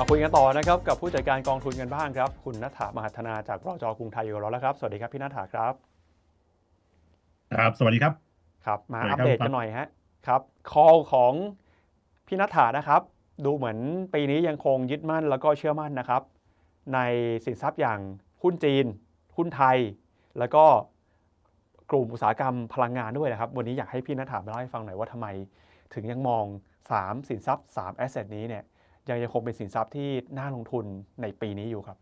มาคุยกันต่อนะครับกับผู้จัดการกองทุนกันบ้างครับ คุณนัฐามหัฒนาจากรจกรุงไทยอยู่กับเราแล้วครับ สวัสดีครับพี่นัฐาครับ ครับ สวัสดีครับ ครับ มาสวัสดีอัปครับเดตกันหน่อยฮะครับ คอของพี่นัฐานะครับ ดูเหมือนปีนี้ยังคงยึดมั่นแล้วก็เชื่อมั่นนะครับ ในสินทรัพย์อย่างหุ้นจีน หุ้นไทย แล้วก็กลุ่มอุตสาหกรรมพลังงานด้วยนะครับ วันนี้อยากให้พี่นัฐามาเล่าให้ฟังหน่อยว่าทำไม ถึงยังมอง 3 สินทรัพย์3 asset นี้เนี่ย ยังยังคงเป็นสินทรัพย์ที่น่าลงทุนในปีนี้อยู่ครับ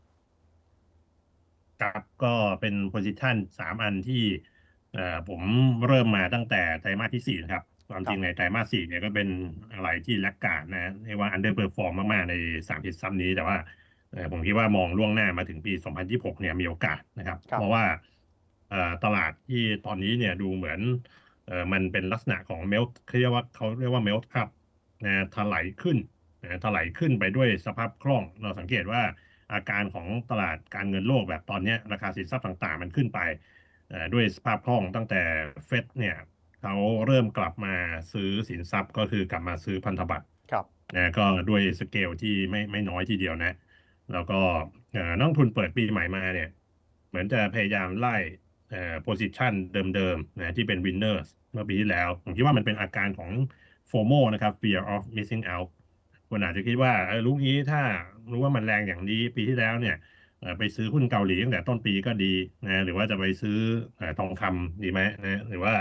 ครับก็เป็นโพซิชันสามอันที่เอ่อผมเริ่มมาตั้งแต่ไตรมาสที่สี่นะครับความจริงในไตรมาสสี่เนี่ยก็เป็นอะไรที่แลกการดนะเรียกว่าอันเดอร์เพอร์ฟอร์มมาก ๆ ในสามสินทรัพย์นี้แต่ว่าเอ่อผมคิดว่ามองล่วงหน้ามาถึงปี 2026 เนี่ยมีโอกาสนะครับครับเพราะว่าเอ่อตลาดที่ตอนนี้เนี่ยดูเหมือนเอ่อมันเป็นลักษณะของเมลเขาเรียกว่าเขาเรียกว่าเมลต์อัพนะถลายขึ้น นะถลายขึ้นไปด้วยสภาพคล่อง เราสังเกตว่าอาการของตลาดการเงินโลกแบบตอนเนี้ยราคาสินทรัพย์ต่างๆ มันขึ้นไปเอ่อด้วยสภาพคล่องตั้งแต่เฟดเนี่ยเขาเริ่มกลับมาซื้อสินทรัพย์ก็คือกลับมาซื้อพันธบัตรครับนะก็ด้วยสเกลที่ไม่ไม่น้อยทีเดียวนะ แล้วก็เอ่อนักลงทุนเปิดปีใหม่มาเนี่ย เหมือนจะพยายามไล่เอ่อ position เดิมๆนะที่เป็น winners เมื่อปีที่แล้ว ผมคิดว่ามันเป็นอาการของ FOMO นะครับ fear of missing out คนอาจจะคิดว่าเออรู้งี้ถ้ารู้ว่ามันแรงอย่างนี้ปีที่แล้วเนี่ยเอ่อไปซื้อหุ้นเกาหลีตั้งแต่ต้นปีก็ดีนะหรือว่าจะไปซื้อเอ่อทองคำดีไหมนะหรือว่า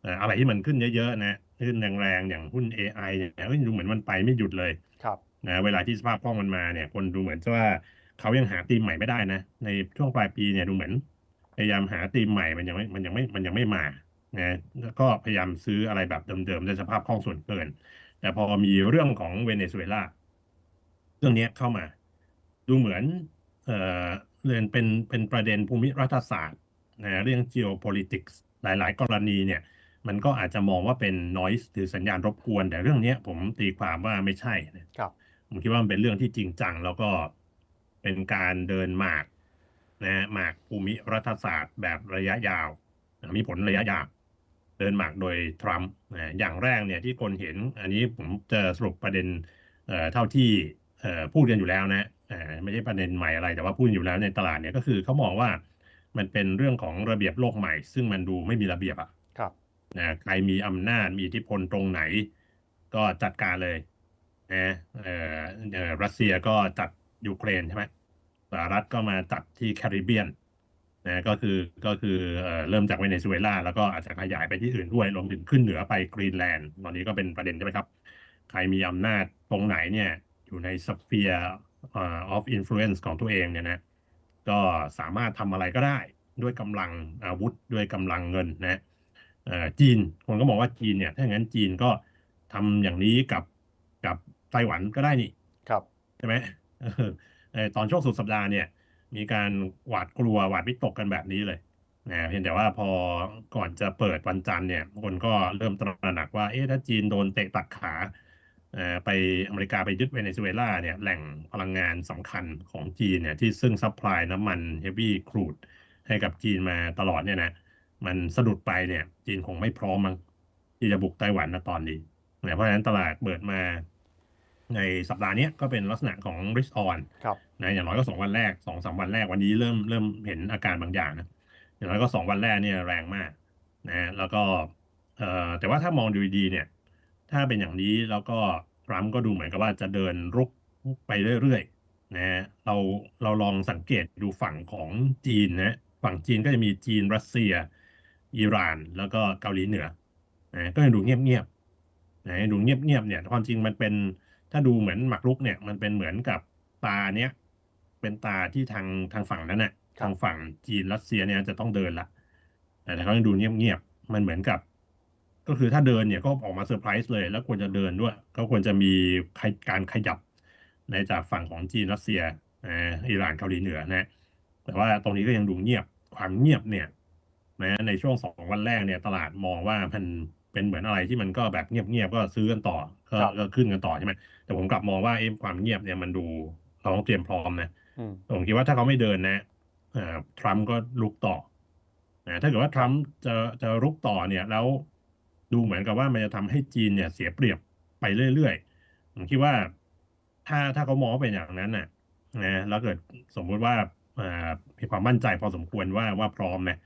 เอ่ออะไรที่มันขึ้นเยอะๆนะขึ้นแรงๆอย่างหุ้น AI เนี่ยเอ้ยดูเหมือนมันไปไม่หยุดเลยครับนะเวลาที่สภาพคล่องมันมาเนี่ย คนดูเหมือนว่าเขายังหาธีมใหม่ไม่ได้นะ ในช่วงปลายปีเนี่ยดูเหมือนพยายามหาธีมใหม่มันยังไม่มันยังไม่มันยังไม่มานะแล้วก็พยายามซื้ออะไรแบบเดิมๆในสภาพคล่องส่วนเกิน แต่พอมีเรื่องของเวเนซุเอลาเรื่องเนี้ยเข้ามา ดูเหมือนเอ่อเรียนเป็นเป็นประเด็นภูมิรัฐศาสตร์นะเรื่อง geopolitics หลาย ๆ กรณีเนี่ย มันก็อาจจะมองว่าเป็น noise หรือสัญญาณรบกวน แต่เรื่องเนี้ยผมตีความว่าไม่ใช่นะครับผมคิดว่ามันเป็นเรื่องที่จริงจัง แล้วก็เป็นการเดินหมากนะหมากภูมิรัฐศาสตร์แบบระยะยาวนะมีผลระยะยาว เดินหมากโดยทรัมป์นะอย่างแรกเนี่ยที่คนเห็นอันนี้ผมจะสรุปประเด็นเอ่อเท่าที่เอ่อพูดกันอยู่แล้วนะเอ่อไม่ใช่ประเด็นใหม่อะไรแต่ว่าพูดอยู่แล้วในตลาดเนี่ยก็คือเขามองว่ามันเป็นเรื่องของระเบียบโลกใหม่ ซึ่งมันดูไม่มีระเบียบอะครับนะใครมีอำนาจมีอิทธิพลตรงไหน ก็จัดการเลยนะเอ่อเอ่อรัสเซียก็จัดยูเครนใช่ไหมสหรัฐก็มาจัดที่แคริบเบียน นะก็คือก็คือเอ่อเริ่มจากเวเนซุเอลาแล้วก็อาจจะขยายไปที่อื่นด้วยรวมถึงขึ้นเหนือไปกรีนแลนด์ตอนนี้ก็เป็นประเด็นใช่ไหมครับ ใครมีอำนาจตรงไหนเนี่ยอยู่ในสเฟียร์เอ่อ of influence ของตัวเองเนี่ยนะก็สามารถทำอะไรก็ได้ด้วยกำลังอาวุธด้วยกำลังเงินนะเอ่อจีนคนก็มองว่าจีนเนี่ย ถ้าอย่างนั้นจีนก็ทำอย่างนี้กับกับไต้หวันก็ได้นี่ ครับใช่ไหมเออเอ่อตอนช่วงสุดสัปดาห์เนี่ย มีการหวาดกลัวหวาดวิตกกันแบบนี้เลยนะเพียงแต่ว่าพอก่อนจะเปิดวันจันทร์เนี่ยคนก็เริ่มตระหนักว่าเอ๊ะถ้าจีนโดนเตะตัดขาไปอเมริกาไปยึดเวเนซุเอลาเนี่ยแหล่งพลังงานสำคัญของจีนเนี่ยที่ซึ่งซัพพลายน้ำมันเฮฟวี่ครูดให้กับจีนมาตลอดเนี่ยนะมันสะดุดไปเนี่ย จีนคงไม่พร้อมมั้งที่จะบุกไต้หวันนะตอนนี้เนี่ยเพราะฉะนั้นตลาดเปิดมา ในสัปดาห์เนี้ยก็เป็นลักษณะของ risk on ครับนะอย่างน้อยก็สองวันแรกสองสามวันแรกวันนี้เริ่มเริ่มเห็นอาการบางอย่างนะอย่างน้อยก็สองวันแรกเนี่ยแรงมากนะแล้วก็เอ่อแต่ว่าถ้ามองดูดีๆเนี่ย ถ้าเป็นอย่างนี้แล้วก็ทรัมป์ก็ดูเหมือนกับว่าจะเดินรุกไปเรื่อยๆนะเราเราลองสังเกตดูฝั่งของจีนนะฝั่งจีนก็จะมีจีนรัสเซีย อิหร่าน แล้วก็เกาหลีเหนือนะก็ยังดูเงียบๆนะดูเงียบๆเนี่ยความจริงมันเป็น ถ้าดูเหมือนหมากรุกเนี่ยมันเป็นเหมือนกับตาเนี้ยเป็นตาที่ทางทางฝั่งนั้นน่ะครับทางฝั่งจีนรัสเซียเนี่ยจะต้องเดินละแต่เขายังดูเงียบๆมันเหมือนกับ ก็คือถ้าเดินเนี่ยก็ออกมาเซอร์ไพรส์เลย แล้วควรจะเดินด้วย ก็ควรจะมีการขยับในจากฝั่งของจีนรัสเซียอ่าอิหร่านเกาหลีเหนือนะแต่ว่าตรงนี้ก็ยังดูเงียบความเงียบเนี่ยนะในช่วงสองวันแรกเนี่ยตลาดมองว่ามัน เป็นเหมือนอะไรที่มันก็แบบเงียบๆก็ซื้อกันต่อก็ครับก็ขึ้นกันต่อใช่ไหมแต่ผมกลับมองว่าเอ้ความเงียบเนี่ยมันดูเราต้องเตรียมพร้อมนะอืมผมคิดว่าถ้าเขาไม่เดินนะเอ่อทรัมป์ก็ลุกต่อนะถ้าเกิดว่าทรัมป์จะจะลุกต่อเนี่ย แล้วดูเหมือนกับว่ามันจะทำให้จีนเนี่ย เสียเปรียบไปเรื่อยๆผมคิดว่า ถ้าถ้าเขามองว่าเป็นอย่างนั้นน่ะนะแล้วเกิดสมมุติว่าอ่ามีความมั่นใจพอสมควรว่าว่าพร้อมนะ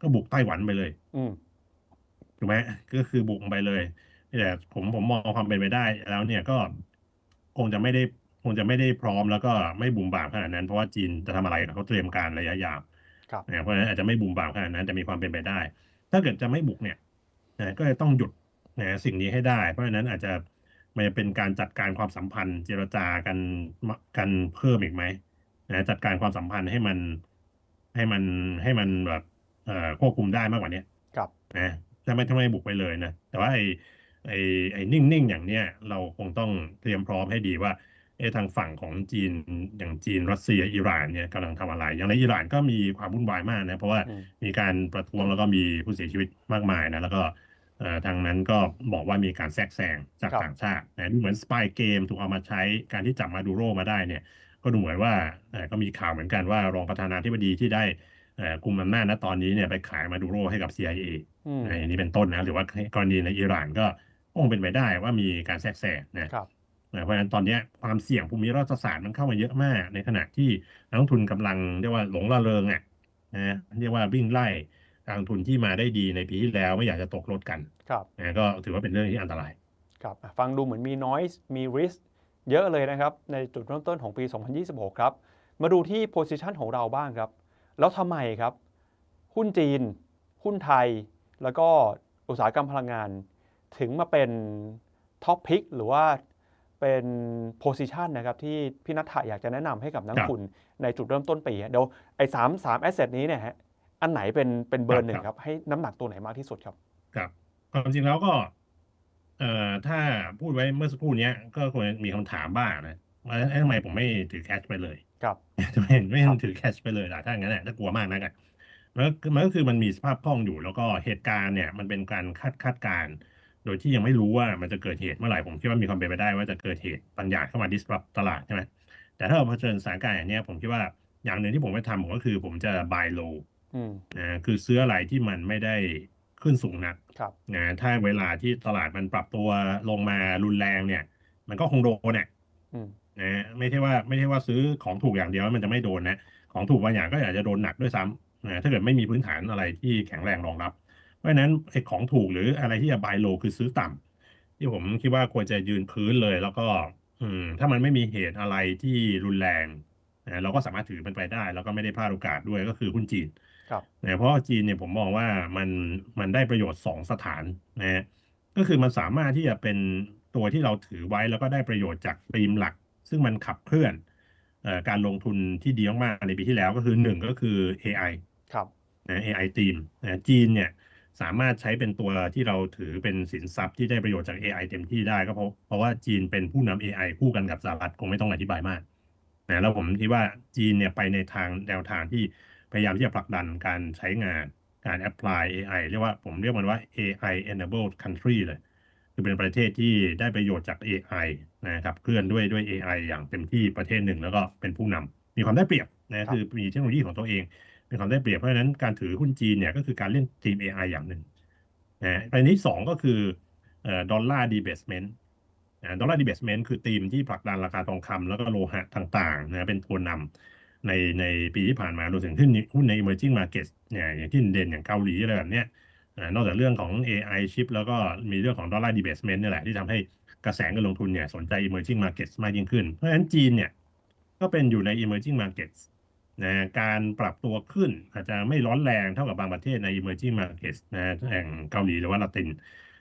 ก็บุกไต้หวันไปเลยอืม ถูกไหมก็คือบุกไปเลยแต่ผมผมมองความเป็นไปได้ แล้วเนี่ยก็คงจะไม่ได้คงจะไม่ได้พร้อมแล้วก็ไม่บุ่มบ่ามขนาดนั้น เพราะว่าจีนจะทำอะไรเขาเตรียมการระยะยาวครับนะเพราะฉะนั้นอาจจะไม่บุ่มบ่ามขนาดนั้นแต่มีความเป็นไปได้ ถ้าเกิดจะไม่บุกเนี่ยนะก็จะต้องหยุดนะสิ่งนี้ให้ได้ เพราะฉะนั้นอาจจะมันจะเป็นการจัดการความสัมพันธ์ เจรจากันกันเพิ่มอีกไหมนะจัดการความสัมพันธ์ให้มันให้มันให้มันแบบเอ่อควบคุมได้มากกว่านี้ครับนะ ถ้าไม่ถ้าไม่บุกไปเลยนะ แต่ว่าไอ้ไอ้ไอ้นิ่งๆอย่างเนี้ยเราคงต้องเตรียมพร้อมให้ดีว่าเอะทางฝั่งของจีนอย่างจีนรัสเซียอิหร่านเนี่ยกำลังทำอะไร อย่างในอิหร่านก็มีความวุ่นวายมากนะเพราะว่าอืมมีการประท้วงแล้วก็มีผู้เสียชีวิตมากมายนะแล้วก็เอ่อทางนั้นก็บอกว่ามีการแทรกแซงจากครับต่างชาตินะดูเหมือนสปายเกมถูกเอามาใช้การที่จับมาดูโรมาได้เนี่ย ก็ดูเหมือนว่าเอ่อก็มีข่าวเหมือนกันว่ารองประธานาธิบดีที่ได้เอ่อกุมอำนาจณตอนนี้เนี่ยไปขายมาดูโรให้กับ CIA อืมอันนี้เป็นต้นนะหรือว่ากรณีในอิหร่านก็คงเป็นไปได้ว่ามีการแทรกแซงนะครับเพราะฉะนั้นตอนเนี้ยความเสี่ยงภูมิรัฐศาสตร์มันเข้ามาเยอะมาก ในขณะที่นักลงทุนกำลังเรียกว่าหลงระเริงอะนะเรียกว่าวิ่งไล่การลงทุนที่มาได้ดีในปีที่แล้วไม่อยากจะตกรถกันครับนะก็ถือว่าเป็นเรื่องที่อันตราย ครับอะฟังดูเหมือนมี noise มี risk เยอะเลยนะครับ ในจุดเริ่มต้นของปี 2026 ครับ มาดูที่ position ของเราบ้างครับ แล้วทำไมครับ หุ้นจีน หุ้นไทย แล้วก็อุตสาหกรรมพลังงาน ถึงมาเป็น top pick หรือว่าเป็น position นะครับที่พี่นัทธะอยากจะแนะนำให้กับนักลงทุนในจุดเริ่มต้นปีเดี๋ยวไอ้สามสาม asset นี้เนี่ยฮะอันไหนเป็นเป็นเบอร์หนึ่งครับ ให้น้ำหนักตัวไหนมากที่สุดครับครับความจริงแล้วก็เอ่อถ้าพูดไว้เมื่อสักครู่เนี้ยก็ควรมีคำถามบ้างนะว่าเอ๊ะทำไมผมไม่ถือแคชไปเลย ครับทำไมไม่ต้องถือแคชไปเลยล่ะถ้าอย่างนั้นน่ะถ้ากลัวมากนะกัน มันก็มันก็คือมันมีสภาพคล่องอยู่ แล้วก็เหตุการณ์เนี่ย มันเป็นการคาดคาดการณ์โดยที่ยังไม่รู้ว่ามันจะเกิดเหตุเมื่อไหร่ผมคิดว่ามีความเป็นไปได้ว่าจะเกิดเหตุบางอย่างเข้ามา disrupt ตลาดใช่ไหมแต่ถ้าเราเผชิญสถานการณ์อย่างเนี้ยผมคิดว่าอย่างหนึ่งที่ผมไปทำผมก็คือผมจะ buy low อืมนะคือซื้ออะไรที่มันไม่ได้ขึ้นสูงนักครับนะถ้าเวลาที่ตลาดมันปรับตัวลงมารุนแรงเนี่ย มันก็คงโดนเนี่ยอืมนะไม่ใช่ว่าไม่ใช่ว่าซื้อของถูกอย่างเดียวแล้วมันจะไม่โดนนะของถูกบางอย่างก็อาจจะโดนหนักด้วยซ้ำ นะถ้าเกิดไม่มีพื้นฐานอะไรที่แข็งแรงรองรับ เพราะฉะนั้นไอ้ของถูกหรืออะไรที่จะ buy low คือซื้อต่ำที่ผมคิดว่าควรจะยืนพื้นเลยแล้วก็ อืม ถ้ามันไม่มีเหตุอะไรที่รุนแรงนะเราก็สามารถถือมันไปได้ แล้วก็ไม่ได้พลาดโอกาสด้วยก็คือหุ้นจีนครับนะเพราะว่าจีนเนี่ยผมมองว่ามันมันได้ประโยชน์สองสถานนะฮะก็คือมันสามารถที่จะเป็นตัวที่เราถือไว้แล้วก็ได้ประโยชน์จากธีมหลัก ซึ่งมันขับเคลื่อนเอ่อการลงทุนที่ดีมากๆในปีที่แล้วก็คือหนึ่งก็คือ AI ครับ นะ AI ทีมนะจีนเนี่ยสามารถใช้เป็นตัวที่เราถือเป็นสินทรัพย์ที่ได้ประโยชน์จาก AI เต็มที่ได้ก็เพราะเพราะว่าจีนเป็นผู้นำ AI คู่กันกับสหรัฐคงไม่ต้องอธิบายมากนะแล้วผมคิดว่าจีนเนี่ยไปในทางแนวทางที่พยายามที่จะผลักดันการใช้งานการ apply AI เรียกว่าผมเรียกมันว่า AI enabled country เลย คือเป็นประเทศที่ได้ประโยชน์จาก AI นะครับเคลื่อนด้วยด้วย AI อย่างเต็มที่ประเทศหนึ่งแล้วก็เป็นผู้นำมีความได้เปรียบนะคือมีเทคโนโลยีของตัวเอง มีความได้เปรียบเพราะฉะนั้นการถือหุ้นจีนเนี่ยก็คือการเล่นทีม AI อย่างหนึ่งนะประเด็นที่สองก็คือดอลลาร์ดีเบสเมนต์ดอลลาร์ดีเบสเมนต์คือธีมที่ผลักดันราคาทองคำแล้วก็โลหะต่างๆนะเป็นตัวนำในในปีที่ผ่านมารวมถึงหุ้นหุ้นใน emerging markets เนี่ยอย่างที่เด่นอย่างเกาหลีอะไรแบบเนี้ยนอกจากเรื่องของ AI ชิปแล้วก็มีเรื่องของ dollar debasement นี่แหละที่ทำให้กระแสเงินลงทุนเนี่ยสนใจ emerging markets มากยิ่งขึ้น เพราะฉะนั้นจีนเนี่ยก็เป็นอยู่ใน emerging markets นะการปรับตัวขึ้นอาจจะไม่ร้อนแรงเท่ากับบางประเทศใน emerging markets นะแห่งเกาหลีหรือว่าละติน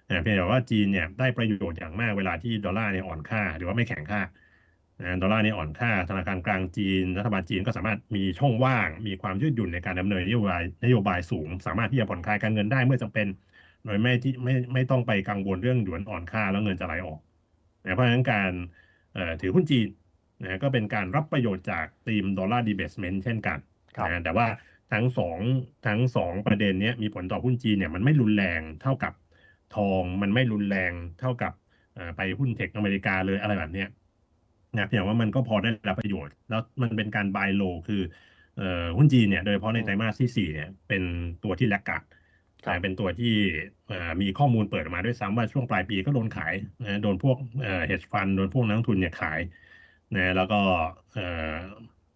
นะเพียงแต่ว่าจีนเนี่ยได้ประโยชน์อย่างมากเวลาที่ดอลลาร์เนี่ยอ่อนค่า หรือว่าไม่แข็งค่านะดอลลาร์เนี่ยอ่อนค่า ธนาคารกลางจีน รัฐบาลจีนก็สามารถมีช่องว่าง มีความยืดหยุ่นในการดำเนินนโยบายนโยบายสูง สามารถที่จะผ่อนคลายการเงินได้เมื่อจำเป็น โดยไม่ที่ไม่ไม่ต้องไปกังวลเรื่องหยวนอ่อนค่าแล้วเงินจะไหลออกนะเพราะฉะนั้นการถือหุ้นจีน นะก็เป็นการรับประโยชน์จากธีมดอลลาร์ดีเบสเมนต์เช่นกันครับนะแต่ว่าทั้งสองทั้งสองประเด็นเนี้ยมีผลต่อหุ้นจีนเนี่ยมันไม่รุนแรงเท่ากับทองมันไม่รุนแรงเท่ากับเอ่อไปหุ้นเทคอเมริกาเลยอะไรแบบเนี้ยนะเพียงว่ามันก็พอได้รับประโยชน์ แล้วมันเป็นการ buy low คือเอ่อหุ้นจีนเนี่ยโดยเฉพาะในไตรมาสที่สี่เนี่ยเป็นตัวที่แลกขาดครับแต่เป็นตัวที่เอ่อมีข้อมูลเปิดออกมาด้วยซ้ำว่าช่วงปลายปีก็โดนขายนะโดนพวกเอ่อ hedge fund โดนพวกนักลงทุนเนี่ยขาย นะแล้วก็เอ่อ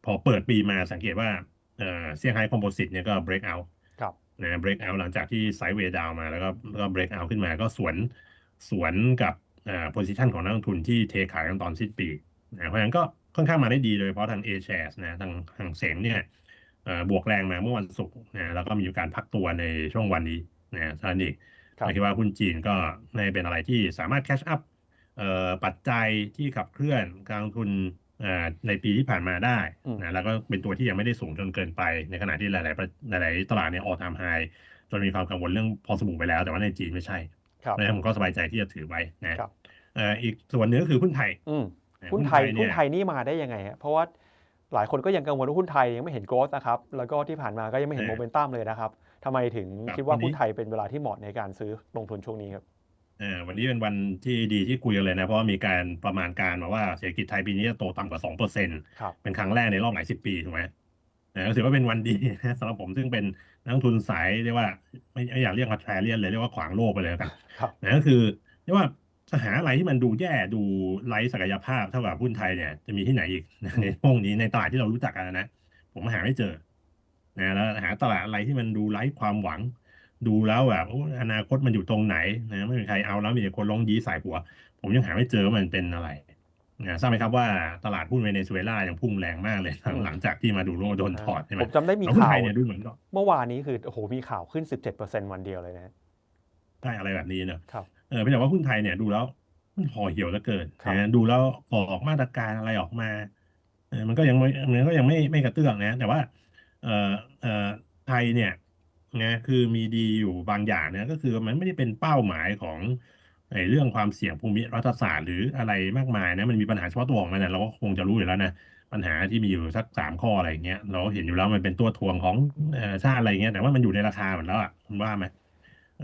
พอเปิดปีมาสังเกตว่าเอ่อเซี่ยงไฮ้คอมโพสิตเนี่ยก็ break out ครับนะ break out หลังจากที่ไซด์เวย์ดาวมาแล้วก็แล้วก็ break out ขึ้นมาก็สวนสวนกับเอ่อ position ของนักลงทุนที่เทขายกันตอนสิ้นปีนะเพราะฉะนั้นก็ค่อนข้างมาได้ดีโดยเฉพาะทาง A shares นะทางทางเสงเนี่ยเอ่อบวกแรงมาเมื่อวันศุกร์นะแล้วก็มีการพักตัวในช่วงวันนี้นะท่านนี้ครับเราคิดว่าหุ้นจีนก็ในเป็นอะไรที่สามารถ catch up เอ่อ ปัจจัยที่ขับเคลื่อนการลงทุนเอ่อในปีที่ผ่านมาได้อืมนะแล้วก็เป็นตัวที่ยังไม่ได้สูงจนเกินไป ในขณะที่หลายๆประหลาย ๆ ตลาดเนี่ย all time high จนมีความกังวลเรื่องพอสบู่ไปแล้ว แต่ว่าในจีนไม่ใช่ครับเพราะฉะนั้นผมก็สบายใจที่จะถือไว้นะครับเอ่ออีกส่วนหนึงก็คือหุ้นไทยอืมนะหุ้นไทยเนี่หุ้นไทยนี่มาได้ยังไงฮะเพราะว่าหลายคนก็ยังกังวลว่าหุ้นไทยยังไม่เห็นโกรธนะครับ แล้วก็ที่ผ่านมาก็ยังไม่เห็นโมเมนตัมเลยนะครับทำไมถึงคิดว่าหุ้นไทยเป็นเวลาที่เหมาะในการซื้อลงทุนช่วงนี้ครับเอ่อ วันนี้เป็นวันที่ดีที่คุยกันเลยนะเพราะว่ามีการประมาณการมาว่าเศรษฐกิจไทยปีนี้จะโตต่ำกว่า2%เปอร์เซ็นต์ครับเป็นครั้งแรกในรอบหลายสิบปีถูกไหมนะก็ถือว่าเป็นวันดีนะสำหรับผมซึ่งเป็นนักลงทุนสายเรียกว่าไม่ไม่อยากเรียกว่าแทรเลียนเลยเรียกว่าขวางโลกไปเลยแล้วกันครับนะก็คือเรียกว่าจะหาอะไรที่มันดูแย่ดูไร้ศักยภาพเท่ากับหุ้นไทยเนี่ยจะมีที่ไหนอีกนะในพวกนี้ในตลาดที่เรารู้จักกันนะผมหาไม่เจอนะแล้วหาตลาดอะไรที่มันดูไร้ความหวัง ดูแล้วแบบโอ้อนาคตมันอยู่ตรงไหนนะไม่มีใครเอาแล้วมีแต่คนร้องยี้สายหัว ผมยังหาไม่เจอว่ามันเป็นอะไรนะทราบไหมครับว่าตลาดหุ้นเวเนซุเอลายังพุ่งแรงมากเลยหลังอืมหลังจากที่มาดูโลโดนถอดใช่ไหมผมจำได้มีแล้วหุ้นข่าไทวยเนี่ยดูเหมือนก็เมื่อวานนี้คือโอ้โหมีข่าวขึ้น 17%วันเดียวเลยนะได้อะไรแบบนี้เนอะครับเออเป็นแต่ว่าหุ้นไทยเนี่ยดูแล้วมันห่อเหี่ยวเหลือเกินครับนะดูแล้วออกมาตรการอะไรออกมาเออมันก็ยังไม่มันก็ยังไม่ไม่กระเตื้องนะ แต่ว่า เออเออไทยเนี่ย นะคือมีดีอยู่บางอย่างนะก็คือมันไม่ได้เป็นเป้าหมายของไอ้เรื่องความเสี่ยงภูมิรัฐศาสตร์หรืออะไรมากมายนะมันมีปัญหาเฉพาะตัวของมันนะเราก็คงจะรู้อยู่แล้วนะปัญหาที่มีอยู่สักสามข้ออะไรอย่างเงี้ยเราก็เห็นอยู่แล้วมันเป็นตัวทวงของเอ่อชาติอะไรเงี้ยแต่ว่ามันอยู่ในราคาเหมือนแล้วอะคุณว่าไหม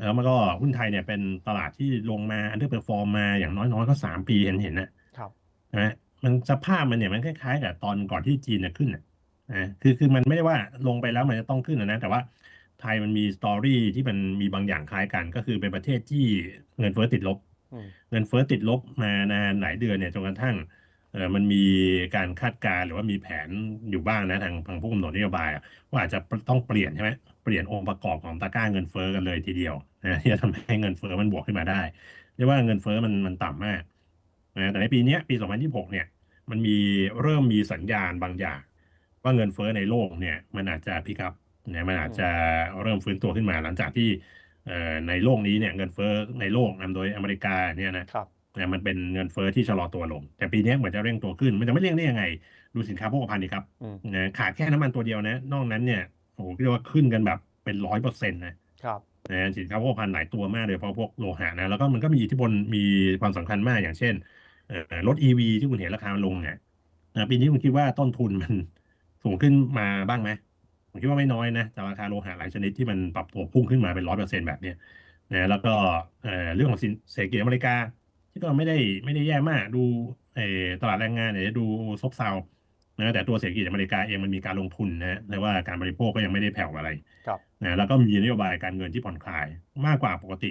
แล้วมันก็หุ้นไทยเนี่ยเป็นตลาดที่ลงมาอันเดอร์เพอร์ฟอร์มมาอย่างน้อยๆก็สามปีเห็นเห็นนะครับใช่ไหมมันสภาพมันเนี่ยมันคล้ายๆกับตอนก่อนที่จีนจะขึ้นน่ะนะคือคือมันไม่ได้ว่าลงไปแล้วมันจะต้องขึ้นนะนะแต่ว่า ไทยมันมีสตอรี่ที่มันมีบางอย่างคล้ายกัน ก็คือเป็นประเทศที่เงินเฟ้อติดลบอืมเงินเฟ้อติดลบมานานหลายเดือนเนี่ยจนกระทั่งเออมันมีการคาดการณ์หรือว่ามีแผนอยู่บ้างนะทางทางผู้กำหนดนโยบายอะว่าอาจจะต้องเปลี่ยนใช่ไหมเปลี่ยนองค์ประกอบของตะกร้าเงินเฟ้อกันเลยทีเดียวนะที่จะทำให้เงินเฟ้อมันบวกขึ้นมาได้เรียกว่าเงินเฟ้อมันมันต่ำมากนะแต่ในปีเนี้ยปี 2026 เนี่ยมันมีเริ่มมีสัญญาณบางอย่าง ว่าเงินเฟ้อในโลกเนี่ยมันอาจจะพิกับ เนี่ยมันอาจจะเริ่มฟื้นตัวขึ้นมาหลังจากที่เอ่อในโลกนี้เนี่ยเงินเฟ้อในโลกนำโดยอเมริกาเนี่ยนะครับเนี่ยมันเป็นเงินเฟ้อที่ชะลอตัวลง แต่ปีนี้เหมือนจะเร่งตัวขึ้น มันจะไม่เร่งได้ยังไง ดูสินค้าโภคภัณฑ์ดีครับอืมนะขาดแค่น้ำมันตัวเดียวนะ นอกนั้นเนี่ยโอ้โหเรียกว่าขึ้นกันแบบเป็นร้อยเปอร์เซ็นต์นะครับนะสินค้าโภคภัณฑ์หลายตัวมากเลยเพราะพวกโลหะนะ แล้วก็มันก็มีอิทธิพลมีความสำคัญมากอย่างเช่นเอ่อรถ EV ที่คุณเห็นราคามันลงเนี่ยนะปีนี้คุณคิดว่าต้นทุนมันสูงขึ้นมาบ้างไหม ผมคิดว่าไม่น้อยนะจากราคาโลหะหลายชนิดที่มันปรับตัวพุ่งขึ้นมาเป็นร้อยเปอร์เซ็นต์แบบเนี้ยนะแล้วก็เอ่อเรื่องของสินเศรษฐกิจอเมริกา ที่ก็ไม่ได้ไม่ได้แย่มากดูเอ่อตลาดแรงงานเนี่ยดูซบเซานะแต่ตัวเศรษฐกิจอเมริกาเองมันมีการลงทุนนะและว่าการบริโภคก็ยังไม่ได้แผ่วอะไรครับนะแล้วก็มีนโยบายการเงินที่ผ่อนคลายมากกว่าปกติ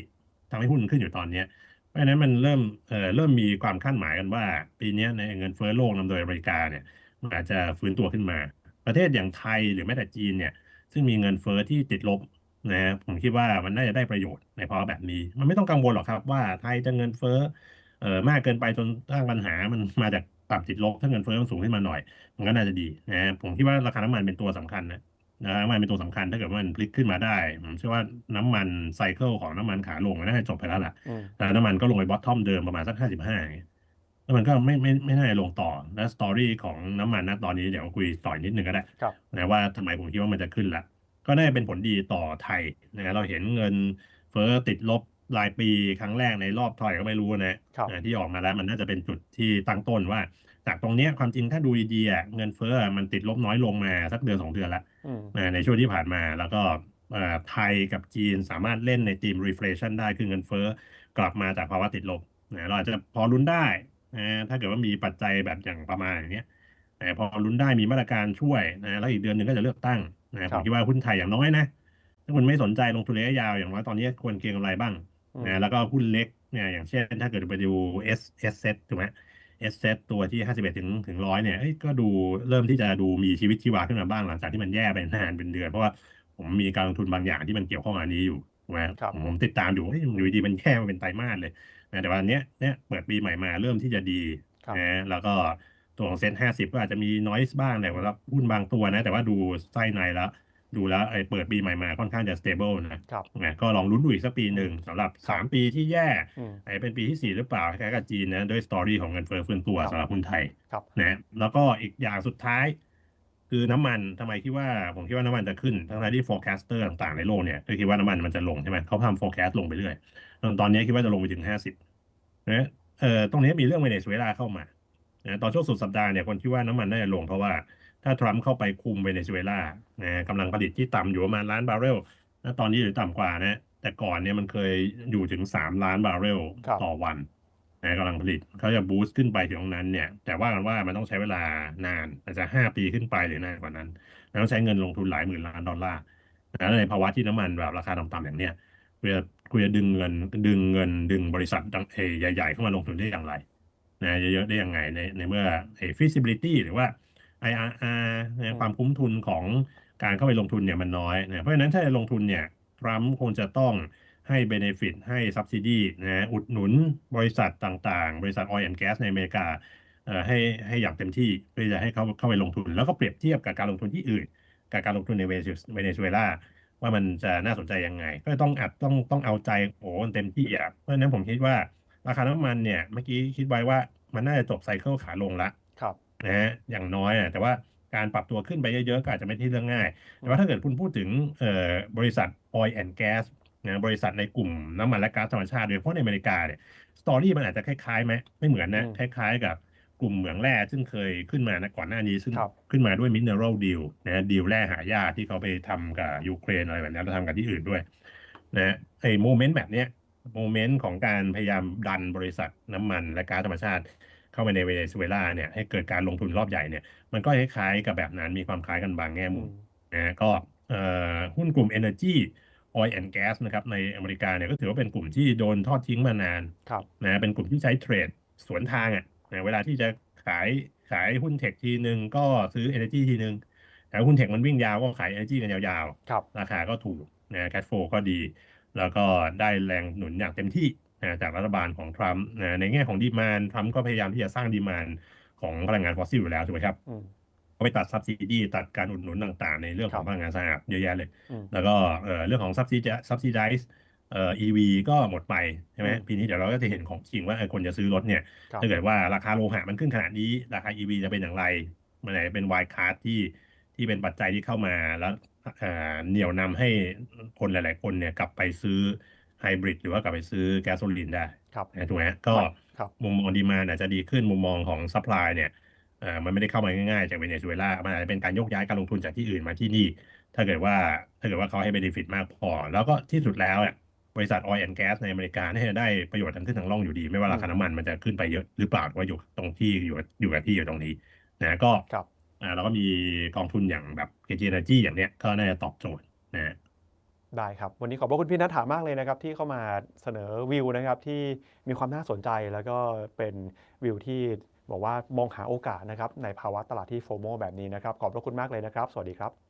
ทำให้หุ้นขึ้นอยู่ตอนเนี้ยเพราะฉะนั้นมันเริ่มเอ่อเริ่มมีความคาดหมายกันว่า ปีเนี้ยในเงินเฟ้อโลกนำโดยอเมริกาเนี่ยมันอาจจะฟื้นตัวขึ้นมา ประเทศอย่างไทยหรือแม้แต่จีนเนี่ย ซึ่งมีเงินเฟ้อที่ติดลบนะผมคิดว่ามันน่าจะได้ประโยชน์ในภาวะแบบนี้ มันไม่ต้องกังวลหรอกครับ ว่าไทยจะเงินเฟ้อเอ่อมากเกินไปจนสร้างปัญหามันมาจากปรับติดลบถ้าเงินเฟ้อมันสูงขึ้นมาหน่อย มันก็น่าจะดีนะผมคิดว่าราคาน้ำมันเป็นตัวสำคัญนะนะน้ำมันเป็นตัวสำคัญถ้าเกิดว่ามันพลิกขึ้นมาได้ผมเชื่อว่าน้ำมันไซเคิลของน้ำมันขาลงมันน่าจะจบไปแล้วล่ะอืมแต่น้ำมันก็ลงไปบอททอมเดิมประมาณสักห้าสิบห้า แล้วมันก็ไม่ไม่ไม่น่าจะลงต่อ และสตอรี่ของน้ำมันนะตอนนี้เดี๋ยวคุยต่อยนิดนึงก็ได้ครับนะว่าทำไมผมคิดว่ามันจะขึ้นละก็น่าจะเป็นผลดีต่อไทยนะเราเห็นเงินเฟ้อติดลบรายปีครั้งแรกในรอบเท่าไหร่ก็ไม่รู้นะครับนะที่ออกมาแล้วมันน่าจะเป็นจุดที่ตั้งต้นว่า จากตรงเนี้ยความจริงถ้าดูดีๆอะเงินเฟ้อมันติดลบน้อยลงมาสักเดือนสองเดือนละอืมนะในช่วงที่ผ่านมาแล้วก็เอ่อไทยกับจีนสามารถเล่นในทีม reflation ได้คือเงินเฟ้อกลับมาจากภาวะติดลบนะเราอาจจะพอลุ้นได้ นะถ้าเกิดว่ามีปัจจัยแบบอย่างประมาณอย่างเนี้ยนะพอลุ้นได้มีมาตรการช่วยนะแล้วอีกเดือนหนึ่งก็จะเลือกตั้งนะผมคิดว่าหุ้นไทยอย่างน้อยนะถ้าคุณไม่สนใจลงทุนระยะยาวอย่างน้อยตอนนี้ควรเก็งกำไรบ้างอืมนะแล้วก็หุ้นเล็กเนี่ยอย่างเช่น ถ้าเกิดไปดู S S set ถูกไหมเอสเซตัวที่51ถึงถึงร้อยเนี่ยเอ้ยก็ดูเริ่มที่จะดูมีชีวิตชีวาขึ้นมาบ้างหลังจากที่มันแย่ไปนานเป็นเดือนเพราะว่าผมมีการลงทุนบางอย่างที่มันเกี่ยวข้องกับอันนี้อยู่ถูกไหมครับผมผมติดตามอยู่เฮ้ยอยู่ดีๆมันแย่มาเป็นไตรมาสเลย นะแต่ว่าอันเนี้ยเนี่ยเปิดปีใหม่มาเริ่มที่จะดีครับนะแล้วก็ตัวของเซ็นห้าสิบก็อาจจะมีน้อยบ้างแต่ว่าหุ้นบางตัวนะ แต่ว่าดูไส้ในแล้ว ดูแล้วไอ้เปิดปีใหม่มาค่อนข้างจะ stable นะครับนะก็ลองลุ้นดูอีกสักปีหนึ่งสำหรับ3ปีที่แย่อืมไอ้เป็นปีที่4หรือเปล่าคล้ายๆกับจีนนะด้วยสตอรี่ของเงินเฟ้อฟื้นตัวครับสำหรับหุ้นไทยครับนะแล้วก็อีกอย่างสุดท้าย คือน้ำมันทำไมคิดว่าผมคิดว่าน้ำมันจะขึ้นทั้งๆที่ forecaster ต่างๆในโลกเนี่ยก็คิดว่าน้ำมันมันจะลงใช่ไหมเขาทำ forecast ลงไปเรื่อยตอนนี้คิดว่าจะลงไปถึง50นะเอ่อตรงนี้มีเรื่องเวเนซุเอลาเข้ามานะตอนช่วงสุดสัปดาห์เนี่ยคนคิดว่าน้ำมันน่าจะลงเพราะว่าถ้าทรัมป์เข้าไปคุมเวเนซุเอลานะกำลังผลิตที่ต่ำอยู่ประมาณล้านบาร์เรลนะตอนนี้อยู่ต่ำกว่านะแต่ก่อนเนี่ยมันเคยอยู่ถึง3ล้านบาร์เรลครับต่อวัน นะกำลังผลิตเขาจะบูสต์ขึ้นไปถึงตรงนั้นเนี่ย แต่ว่ากันว่ามันต้องใช้เวลานานอาจจะ5ปีขึ้นไปหรือนานกว่านั้นแล้วต้องใช้เงินลงทุนหลายหมื่นล้านดอลลาร์แล้วในภาวะที่น้ำมันแบบราคาต่ำๆอย่างเนี้ยคุณจะคุณจะดึงเงินดึงเงินดึงบริษัทดังเอใหญ่ๆเข้ามาลงทุนได้อย่างไรนะเยอะๆได้ยังไงในในเมื่อเอ feasibility หรือว่า IRR นะความคุ้มทุนของการเข้าไปลงทุนเนี่ยมันน้อยนะเพราะฉะนั้นถ้าจะลงทุนเนี่ยทรัมป์คงจะต้อง ให้ benefit ให้ subsidy นะอุดหนุนบริษัทต่างๆ บริษัท oil and gas ในอเมริกาเอ่อให้ให้อย่างเต็มที่เพื่อจะให้เขาเข้าไปลงทุน แล้วก็เปรียบเทียบกับการลงทุนที่อื่น กับการลงทุนในเวเนซุเวเนซุเอลาว่ามันจะน่าสนใจยังไง ก็ต้องอัดต้องต้องเอาใจโอ้เต็มที่อะเพราะฉะนั้นผมคิดว่าราคาน้ำมันเนี่ยเมื่อกี้คิดไว้ว่ามันน่าจะจบไซเคิลขาลงละครับนะฮะอย่างน้อยอะแต่ว่าการปรับตัวขึ้นไปเยอะๆก็อาจจะไม่ใช่เรื่องง่าย แต่ว่าถ้าเกิดคุณพูดถึงเอ่อบริษัท oil and gas นะบริษัทในกลุ่มน้ำมันและก๊าซธรรมชาติโดยเฉพาะในอเมริกาเนี่ยสตอรี่มันอาจจะคล้ายๆไหมไม่เหมือนนะอืมคล้ายๆกับกลุ่มเหมืองแร่ซึ่งเคยขึ้นมานะก่อนหน้านี้ซึ่งครับขึ้นมาด้วย mineral deal นะดีลแร่หายากที่เขาไปทำกับยูเครนอะไรแบบนี้แล้วทำกับที่อื่นด้วยนะไอ้โมเมนต์แบบเนี้ยโมเมนต์ของการพยายามดันบริษัทน้ำมันและก๊าซธรรมชาติ เข้าไปในเวเนซุเอลาเนี่ยให้เกิดการลงทุนรอบใหญ่เนี่ยมันก็คล้ายๆกับแบบนั้นมีความคล้ายกันบางแง่อืมุมมนะก็เอ่อหุ้นกลุ่ม Energy Oil and Gas นะครับในอเมริกาเนี่ยก็ถือว่าเป็นกลุ่มที่โดนทอดทิ้งมานานครับนะเป็นกลุ่มที่ใช้เทรดสวนทางอะนะเวลาที่จะขายขายหุ้นเทคทีนึงก็ซื้อ Energy ทีนึงแต่หุ้นเทคมันวิ่งยาวก็ขาย Energy กันยาวครับๆราคาก็ถูกนะแคชโฟก็ดี แล้วก็ได้แรงหนุนอย่างเต็มที่นะจากรัฐบาลของทรัมป์นะในแง่ของดีมานทรัมป์ก็พยายามที่จะสร้างดีมานของพลังงานฟอสซิลอยู่แล้วถูกไหมครับอืม เขาไปตัด subsidy ตัดการอุดหนุนต่างๆ ในเรื่องของครับพลังงานสะอาดเยอะแยะเลยอืมแล้วก็เอ่อเรื่องของ subsidy subsidize เอ่อ EV ก็หมดไปใช่ไหมอืมปีนี้เดี๋ยวเราก็จะเห็นของจริงว่าเออคนจะซื้อรถเนี่ยครับถ้าเกิดว่าราคาโลหะมันขึ้นขนาดนี้ ราคา EV จะเป็นอย่างไรมันไหนเป็น wild card ที่ที่เป็นปัจจัยที่เข้ามาแล้วเอ่อเหนี่ยวนำให้คนหลาย ๆ คนเนี่ยกลับไปซื้อไฮบริดหรือว่ากลับไปซื้อแก๊สโซลีนได้ครับนะถูกไหมก็ครับมุมมองดีมาอาจจะดีขึ้นมุมมองของซัพพลายเนี่ยเอ่อมันไม่ได้เข้ามาง่ายๆจากเวเนซุเอลามันอาจจะเป็นการยกย้ายการลงทุนจากที่อื่นมาที่นี่ ถ้าเกิดว่าถ้าเกิดว่าเขาให้เบนฟิตมากพอ แล้วก็ที่สุดแล้วเนี่ยบริษัท oil and gas ในอเมริกาเนี่ยจะได้ประโยชน์ทั้งขึ้นทั้งล่องอยู่ดี ไม่ว่าราคาน้ำมันมันจะขึ้นไปเยอะหรือเปล่าหรือว่าอยู่ตรงที่อยู่อยู่กับที่อยู่ตรงนี้นะก็ครับอ่าเราก็มีกองทุนอย่างแบบ KG Energy อย่างเนี้ยก็น่าจะตอบโจทย์นะได้ครับ วันนี้ขอบพระคุณพี่นัทถามากเลยนะครับ ที่เข้ามาเสนอวิวนะครับที่มีความน่าสนใจแล้วก็เป็นวิวที่ บอกว่ามองหาโอกาสนะครับในภาวะตลาดที่โฟโมแบบนี้นะครับขอบพระคุณมากเลยนะครับ สวัสดีครับ